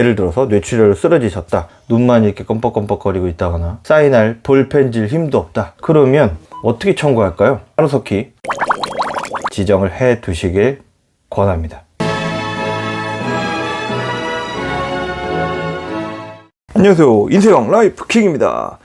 예를 들어서 뇌출혈로 쓰러지셨다. 눈만 이렇게 껌뻑껌뻑거리고 있다거나 사인할 볼펜질 힘도 없다. 그러면 어떻게 청구할까요? 하루속히 지정을 해 두시길 권합니다. 안녕하세요. 인세영 라이프 킹입니다.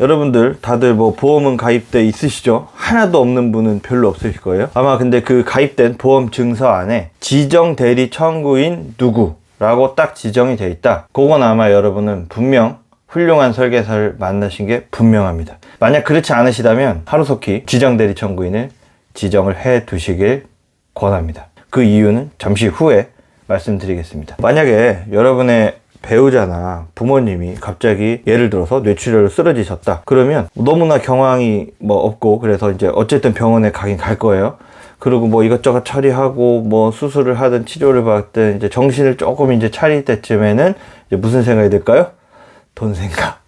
여러분들 다들 뭐 보험은 가입돼 있으시죠? 하나도 없는 분은 별로 없으실 거예요. 아마 근데 그 가입된 보험 증서 안에 지정 대리 청구인 누구 라고 딱 지정이 돼 있다. 그건 아마 여러분은 분명 훌륭한 설계사를 만나신 게 분명합니다. 만약 그렇지 않으시다면 하루속히 지정 대리 청구인을 지정을 해 두시길 권합니다. 그 이유는 잠시 후에 말씀드리겠습니다. 만약에 여러분의 배우자나 부모님이 갑자기 예를 들어서 뇌출혈로 쓰러지셨다. 그러면 너무나 경황이 뭐 없고 그래서 이제 어쨌든 병원에 가긴 갈 거예요. 그리고 뭐 이것저것 처리하고 뭐 수술을 하든 치료를 받든 이제 정신을 조금 이제 차릴 때쯤에는 이제 무슨 생각이 들까요? 돈 생각.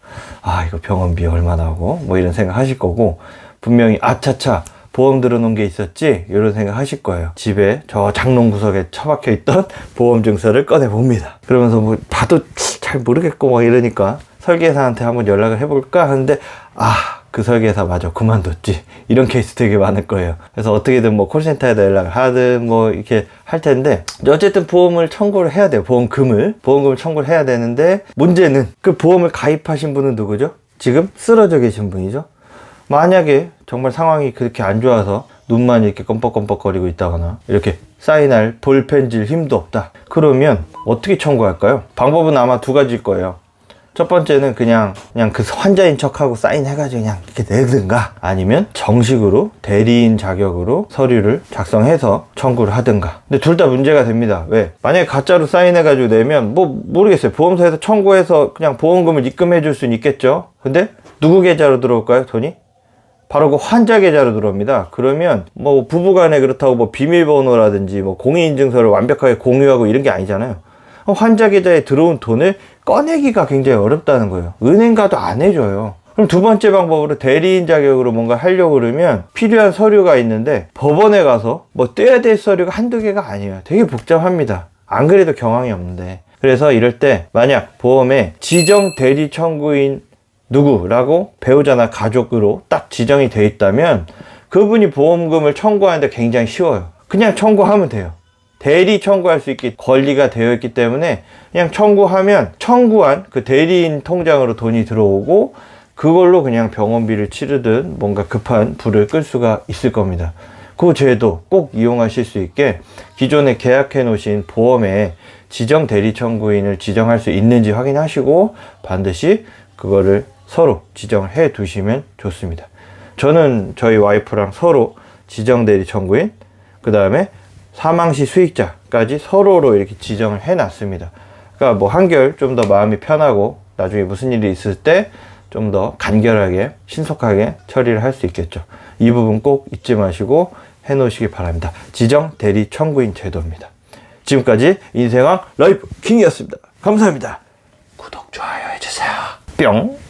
아, 이거 병원비 얼마 나오고 뭐 이런 생각 하실 거고 분명히 아차차 보험 들어놓은 게 있었지 이런 생각 하실 거예요 집에 저 장롱 구석에 처박혀 있던 보험 증서를 꺼내 봅니다 그러면서 뭐 봐도 잘 모르겠고 막 이러니까 설계사한테 한번 연락을 해볼까 하는데 아 그 설계사 맞아 그만뒀지 이런 케이스 되게 많을 거예요 그래서 어떻게든 뭐 콜센터에다 연락을 하든 뭐 이렇게 할 텐데 어쨌든 보험을 청구를 해야 돼요 보험금을 보험금을 청구를 해야 되는데 문제는 그 보험을 가입하신 분은 누구죠 지금 쓰러져 계신 분이죠 만약에 정말 상황이 그렇게 안 좋아서 눈만 이렇게 껌뻑껌뻑거리고 있다거나 이렇게 사인할 볼펜질 힘도 없다. 그러면 어떻게 청구할까요? 방법은 아마 두 가지일 거예요. 첫 번째는 그냥 그냥 그 환자인 척하고 사인해가지고 그냥 이렇게 내든가 아니면 정식으로 대리인 자격으로 서류를 작성해서 청구를 하든가. 근데 둘 다 문제가 됩니다. 왜? 만약에 가짜로 사인해가지고 내면 뭐 모르겠어요. 보험사에서 청구해서 그냥 보험금을 입금해 줄 수는 있겠죠? 근데 누구 계좌로 들어올까요 돈이? 바로 그 환자 계좌로 들어옵니다. 그러면 뭐 부부간에 그렇다고 뭐 비밀번호라든지 뭐 공인인증서를 완벽하게 공유하고 이런 게 아니잖아요. 환자 계좌에 들어온 돈을 꺼내기가 굉장히 어렵다는 거예요. 은행 가도 안 해줘요. 그럼 두 번째 방법으로 대리인 자격으로 뭔가 하려고 그러면 필요한 서류가 있는데 법원에 가서 뭐 떼야 될 서류가 한두 개가 아니에요. 되게 복잡합니다. 안 그래도 경황이 없는데. 그래서 이럴 때 만약 보험에 지정 대리 청구인 누구라고 배우자나 가족으로 딱 지정이 돼 있다면 그분이 보험금을 청구하는데 굉장히 쉬워요. 그냥 청구하면 돼요. 대리 청구할 수 있게 권리가 되어 있기 때문에 그냥 청구하면 청구한 그 대리인 통장으로 돈이 들어오고 그걸로 그냥 병원비를 치르든 뭔가 급한 불을 끌 수가 있을 겁니다. 그 제도 꼭 이용하실 수 있게 기존에 계약해 놓으신 보험에 지정 대리 청구인을 지정할 수 있는지 확인하시고 반드시 그거를 서로 지정을 해 두시면 좋습니다. 저는 저희 와이프랑 서로 지정 대리 청구인, 그 다음에 사망시 수익자까지 서로로 이렇게 지정을 해 놨습니다. 그러니까 뭐 한결 좀 더 마음이 편하고 나중에 무슨 일이 있을 때 좀 더 간결하게 신속하게 처리를 할 수 있겠죠. 이 부분 꼭 잊지 마시고 해 놓으시기 바랍니다. 지정 대리 청구인 제도입니다. 지금까지 인생왕 라이프 킹이었습니다. 감사합니다. 구독, 좋아요 해주세요. 뿅!